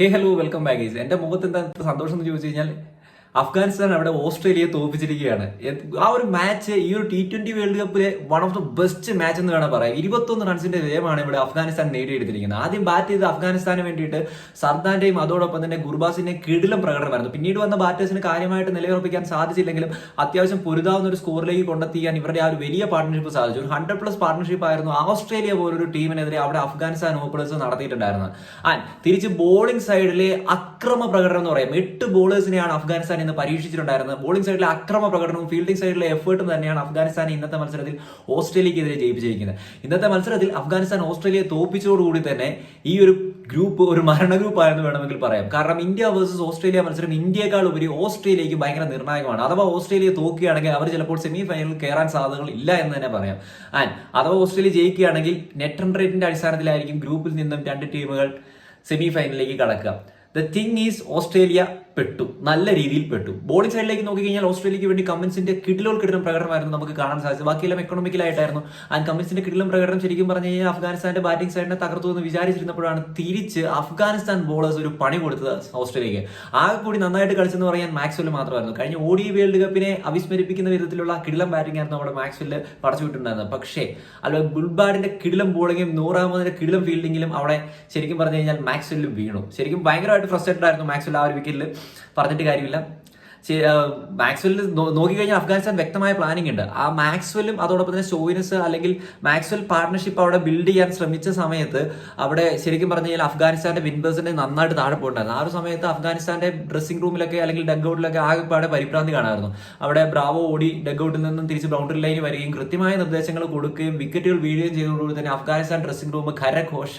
ഹേ hello welcome back എന്റെ മുഖത്ത് എന്താ സന്തോഷം എന്ന് ചോദിച്ചു കഴിഞ്ഞാൽ അഫ്ഗാനിസ്ഥാൻ അവിടെ ഓസ്ട്രേലിയയെ തോൽപ്പിച്ചിരിക്കുകയാണ്. ആ ഒരു മാച്ച് ഈ ഒരു T twenty world കപ്പിലെ one of the best match എന്ന് വേണം പറയാം. ഇരുപത്തൊന്ന് റൺസിന്റെ ജയമാണ് ഇവിടെ അഫ്ഗാനിസ്ഥാൻ നേടിയെടുത്തിരിക്കുന്നത്. ആദ്യം ബാറ്റ് ചെയ്ത് അഫ്ഗാനിസ്ഥാന് വേണ്ടിയിട്ട് സർദാന്റെയും അതോടൊപ്പം തന്നെ ഗുർബാസിന്റെ കിടിലം പ്രകടനമായിരുന്നു. പിന്നീട് വന്ന ബാറ്റേഴ്സിന് കാര്യമായിട്ട് നിലയുറപ്പിക്കാൻ സാധിച്ചില്ലെങ്കിലും അത്യാവശ്യം പൊരുതാവുന്ന ഒരു സ്കോറിലേക്ക് കൊണ്ടെത്തിക്കാൻ ഇവരുടെ ആ ഒരു വലിയ പാർട്ണർഷിപ്പ് സാധിച്ചു. ഒരു ഹൺഡ്രഡ് പ്ലസ് പാർട്ണർഷിപ്പ് ആയിരുന്നു ഓസ്ട്രേലിയ പോലൊരു ടീമിനെതിരെ അവിടെ അഫ്ഗാനിസ്ഥാൻ ഓപ്പണേഴ്സ് നടത്തിയിട്ടുണ്ടായിരുന്നത്. ആൻഡ് തിരിച്ച് ബോളിംഗ് സൈഡിലെ അക്രമ പ്രകടനം എന്ന് പറയാം. എട്ട് ബോളേഴ്സിനെയാണ് അഫ്ഗാനിസ്ഥാൻ ഇന്ന് പരീക്ഷിച്ചിട്ടുണ്ടായിരുന്നത്. ബോളിംഗ് സൈഡിലെ അക്രമ പ്രകടനവും ഫീൽഡിംഗ് സൈഡിലെ എഫേർട്ടും തന്നെയാണ് അഫ്ഗാനിസ്ഥാൻ ഇന്നത്തെ മത്സരത്തിൽ ഓസ്ട്രേലിയക്കെതിരെ ജയിപ്പിച്ചിരിക്കുന്നത്. ഇന്നത്തെ മത്സരത്തിൽ അഫ്ഗാനിസ്ഥാൻ ഓസ്ട്രേലിയയെ തോപ്പിച്ചതോടുകൂടി തന്നെ ഈ ഒരു ഗ്രൂപ്പ് ഒരു മരണ ഗ്രൂപ്പ് ആയെന്ന് വേണമെങ്കിൽ പറയാം. കാരണം ഇന്ത്യ വേഴ്സസ് ഓസ്ട്രേലിയ മത്സരം ഇന്ത്യയെക്കാൾ ഉപരി ഓസ്ട്രേലിയക്ക് ഭയങ്കര നിർണായകമാണ്. അഥവാ ഓസ്ട്രേലിയ തോക്കുകയാണെങ്കിൽ അവർ ചിലപ്പോൾ സെമി ഫൈനലിൽ കയറാൻ സാധ്യതകൾ ഇല്ല എന്ന് തന്നെ പറയാം. ആൻഡ് അഥവാ ഓസ്ട്രേലിയ ജയിക്കുകയാണെങ്കിൽ നെറ്റ് റൺ റേറ്റിന്റെ അടിസ്ഥാനത്തിലായിരിക്കും ഗ്രൂപ്പിൽ നിന്നും രണ്ട് ടീമുകൾ സെമി ഫൈനലിലേക്ക് കടക്കുക. ദ തിങ് ഈസ് ഓസ്ട്രേലിയ പെട്ടു. നല്ല രീതിയിൽ പെട്ടു. ബോളിംഗ് സൈഡിലേക്ക് നോക്കിക്കഴിഞ്ഞാൽ ഓസ്ട്രേലിയക്ക് വേണ്ടി കമ്മിൻസിന്റെ കിടിലോൾ കിട്ടുന്ന പ്രകടനമായിരുന്നു നമുക്ക് കാണാൻ സാധിച്ചത്. ബാക്കിയെല്ലാം എക്കണോമിക്കലായിട്ടായിരുന്നു ആൻഡ് കമ്മിൻസിന്റെ കിടിലും പ്രകടനം ശരിക്കും പറഞ്ഞു കഴിഞ്ഞാൽ അഫ്ഗാനിസ്ഥാന്റെ ബാറ്റിംഗ് സൈഡിനെ തകർത്തു എന്ന് വിചാരിച്ചിരുന്നപ്പോഴാണ് തിരിച്ച് അഫ്ഗാനിസ്ഥാൻ ബോളേഴ്സ് ഒരു പണി കൊടുത്തത് ഓസ്ട്രേലിയക്ക് ആകെ കൂടി നന്നായിട്ട് കളിച്ചെന്ന് പറയാൻ മാക്സ്വെൽ മാത്രമായിരുന്നു. കഴിഞ്ഞ ഓഡി വേൾഡ് കപ്പിനെ അവിസ്മരിപ്പിക്കുന്ന വിധത്തിലുള്ള കിടിലം ബാറ്റിംഗ് ആയിരുന്നു നമ്മുടെ മാക്സ്വെല്ല് പടച്ചുവിട്ടുണ്ടായിരുന്നത് പക്ഷേ അല്ല ഗുൾബാഡിന്റെ കിടിലം ബോളിങ്ങും നൂറാമതിന്റെ കിടിലം ഫീൽഡിങ്ങിലും അവിടെ ശരിക്കും പറഞ്ഞു കഴിഞ്ഞാൽ മാക്സ്വെല്ലും വീണു. ശരിക്കും ഭയങ്കരമായിട്ട് ഫ്രസ്ട്രേറ്റഡ് ആയിരുന്നു മാക്സ്വെൽ ആ ഒരു വിക്കറ്റിൽ പറഞ്ഞിട്ട് കാര്യമില്ല. മാക്സ്വെല്ലിൽ നോക്കിക്കഴിഞ്ഞാൽ അഫ്ഗാനിസ്ഥാൻ വ്യക്തമായ പ്ലാനിംഗ് ഉണ്ട്. ആ മാക്സ്വെല്ലും അതോടൊപ്പം തന്നെ സ്റ്റോയിനസ് അല്ലെങ്കിൽ മാക്സ്വെൽ പാർട്ണർഷിപ്പ് അവിടെ ബിൽഡ് ചെയ്യാൻ ശ്രമിച്ച സമയത്ത് അവിടെ ശരിക്കും പറഞ്ഞു കഴിഞ്ഞാൽ അഫ്ഗാനിസ്ഥാന്റെ വിൻബേഴ്സിന്റെ നന്നായിട്ട് താഴെ പോയിട്ടുണ്ടായിരുന്നു. ആ ഒരു സമയത്ത് അഫ്ഗാനിസ്ഥാന്റെ ഡ്രസ്സിംഗ് റൂമിലൊക്കെ അല്ലെങ്കിൽ ഡഗ് ഔട്ടിലൊക്കെ ആകെപ്പാടെ പരിഭ്രാന്തി കാണാമായിരുന്നു അവിടെ ബ്രാവോ ഓടി ഡഗ് ഔട്ടിൽ നിന്നും തിരിച്ച് ബൗണ്ടറി ലൈനിൽ വരികയും കൃത്യമായ നിർദ്ദേശങ്ങൾ കൊടുക്കുകയും വിക്കറ്റുകൾ വീഴുകയും ചെയ്തതോടുകൂടി തന്നെ അഫ്ഗാനിസ്ഥാൻ ഡ്രസ്സിംഗ് റൂം കരഘോഷ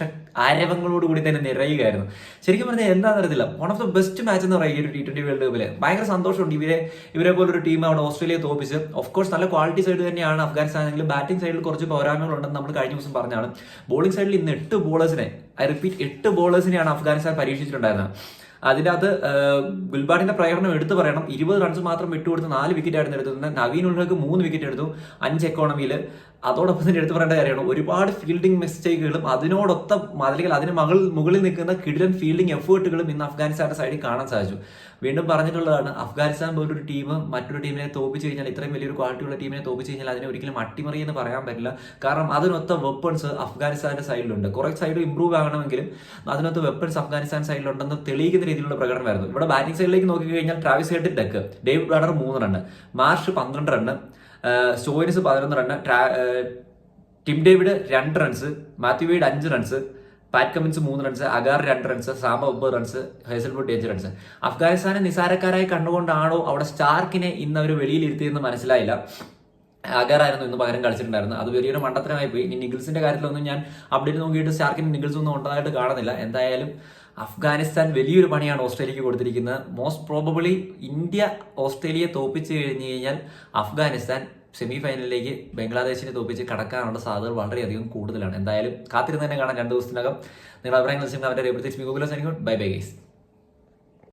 ആരവങ്ങളോടുകൂടി തന്നെ നിറയുകയായിരുന്നു. ശരിക്കും പറഞ്ഞാൽ എന്താണെന്നറിയത്തില്ല one of the best match എന്ന് പറയുക ഈ ഒരു ടി ട്വന്റി വേൾഡ് കപ്പിലെ ഭയങ്കര സന്തോഷമുണ്ട്. ഇവരെ ഇവരെ പോലൊരു ടീം അവിടെ ഓസ്ട്രേലിയ തോപ്പിച്ച്. ഓഫ് കോഴ്സ് നല്ല ക്വാളിറ്റി സൈഡ് തന്നെയാണ് അഫ്ഗാനിസ്ഥാനെങ്കിലും. ബാറ്റിംഗ് സൈഡിൽ കുറച്ച് പോരായ്മകളുണ്ടെന്ന് നമ്മൾ കഴിഞ്ഞ ദിവസം പറഞ്ഞാണ്. ബോളിംഗ് സൈഡിൽ ഇന്ന് എട്ട് ബോളേഴ്സിനെ ഐ റിപ്പീറ്റ് എട്ട് ബോളേഴ്സിനെയാണ് അഫ്ഗാനിസ്ഥാൻ പരീക്ഷിച്ചിട്ടുണ്ടായിരുന്നത്. അതിന്റെ അത് ഗുൽബാഡിന്റെ പ്രകടനം എടുത്തു പറയണം. ഇരുപത് റൺസ് മാത്രം വിട്ടുകൊടുത്ത് നാല് വിക്കറ്റ് ആയിരുന്നു എടുത്തത് നവീൻ ഉൾഹക്ക് മൂന്ന് വിക്കറ്റ് എടുത്തു. അഞ്ച് എക്കോണമിയിൽ അതോടൊപ്പം തന്നെ എടുത്തു പറയേണ്ട കാര്യമാണ്. ഒരുപാട് ഫീൽഡിംഗ് മിസ്റ്റേക്കുകളും അതിനോടൊത്ത അല്ലെങ്കിൽ അതിന് മകൾ മുകളിൽ നിൽക്കുന്ന കിടിലൻ ഫീൽഡിംഗ് എഫേർട്ടുകളും ഇന്ന് അഫ്ഗാനിസ്ഥാന്റെ സൈഡിൽ കാണാൻ സാധിച്ചു. വീണ്ടും പറഞ്ഞിട്ടുള്ളതാണ് അഫ്ഗാനിസ്ഥാൻ പോലൊരു ടീം മറ്റൊരു ടീമിനെ തോപ്പിച്ചു കഴിഞ്ഞാൽ ഇത്രയും വലിയൊരു ക്വാളിറ്റിയുള്ള ടീമിനെ തോപ്പിച്ചു കഴിഞ്ഞാൽ അതിനെ ഒരിക്കലും അട്ടിമറി എന്ന് പറയാൻ പറ്റില്ല. കാരണം അതിനൊത്ത വെപ്പൺസ് അഫ്ഗാനിസ്ഥാന്റെ സൈഡിലുണ്ട് കുറേ സൈഡ് ഇമ്പ്രൂവ് ആകണമെങ്കിലും അതിനൊത്ത വെപ്പൺസ് അഫ്ഗാനിസ്ഥാൻ സൈഡിലുണ്ടെന്ന് തെളിയിക്കുന്ന രീതിയിലുള്ള പ്രകടനമായിരുന്നു ഇവിടെ ബാറ്റിംഗ് സൈഡിലേക്ക് നോക്കി കഴിഞ്ഞാൽ ട്രാവിസ് ഹെഡ് ഡെക്ക് ഡേവിഡ് ബ്ലാഡർ മൂന്ന് റണ്ണ് മാർഷ് പന്ത്രണ്ട് റണ്ണ് സ്റ്റോയിനിസ് പതിനൊന്ന് റണ്ണ് ടിം ഡേവിഡ് രണ്ട് റൺസ് മാത്യു വൈഡ് അഞ്ച് റൺസ് പാറ്റ് കമിൻസ് മൂന്ന് റൺസ് അഗാർ രണ്ട് റൺസ് സാമ ഒമ്പത് റൺസ് ഹേസൽവുഡ് അഞ്ച് റൺസ്. അഫ്ഗാനിസ്ഥാനെ നിസാരക്കാരായി കണ്ടുകൊണ്ടാണോ അവിടെ സ്റ്റാർക്കിനെ ഇന്ന് അവർ വെളിയിലിരുത്തിയെന്ന് മനസ്സിലായില്ല. അഗാറായിരുന്നു ഇന്ന് പകരം കളിച്ചിട്ടുണ്ടായിരുന്നു അത് വലിയൊരു മണ്ടത്തരമായി പോയി. ഇനി നിഗിൾസിന്റെ കാര്യത്തിലൊന്നും ഞാൻ അപ്ഡേറ്റ് നോക്കിയിട്ട് സ്റ്റാർക്കിന് നിഗിൾസ് ഒന്നും ഉണ്ടായിട്ട് കാണുന്നില്ല. എന്തായാലും അഫ്ഗാനിസ്ഥാൻ വലിയൊരു പണിയാണ് ഓസ്ട്രേലിയക്ക് കൊടുത്തിരിക്കുന്നത്. മോസ്റ്റ് പ്രോബബിളി ഇന്ത്യ ഓസ്ട്രേലിയയെ തോപ്പിച്ച് കഴിഞ്ഞ് കഴിഞ്ഞാൽ അഫ്ഗാനിസ്ഥാൻ സെമി ഫൈനലിലേക്ക് ബംഗ്ലാദേശിനെ തോപ്പിച്ച് കടക്കാനുള്ള സാധ്യത വളരെയധികം കൂടുതലാണ്. എന്തായാലും കാത്തിരുന്ന് തന്നെ കാണാം രണ്ട് ദിവസത്തിനകം. നിങ്ങളുടെ അഭിപ്രായങ്ങൾ വെച്ചാൽ അവരുടെ ബൈ ബൈ ഗൈസ്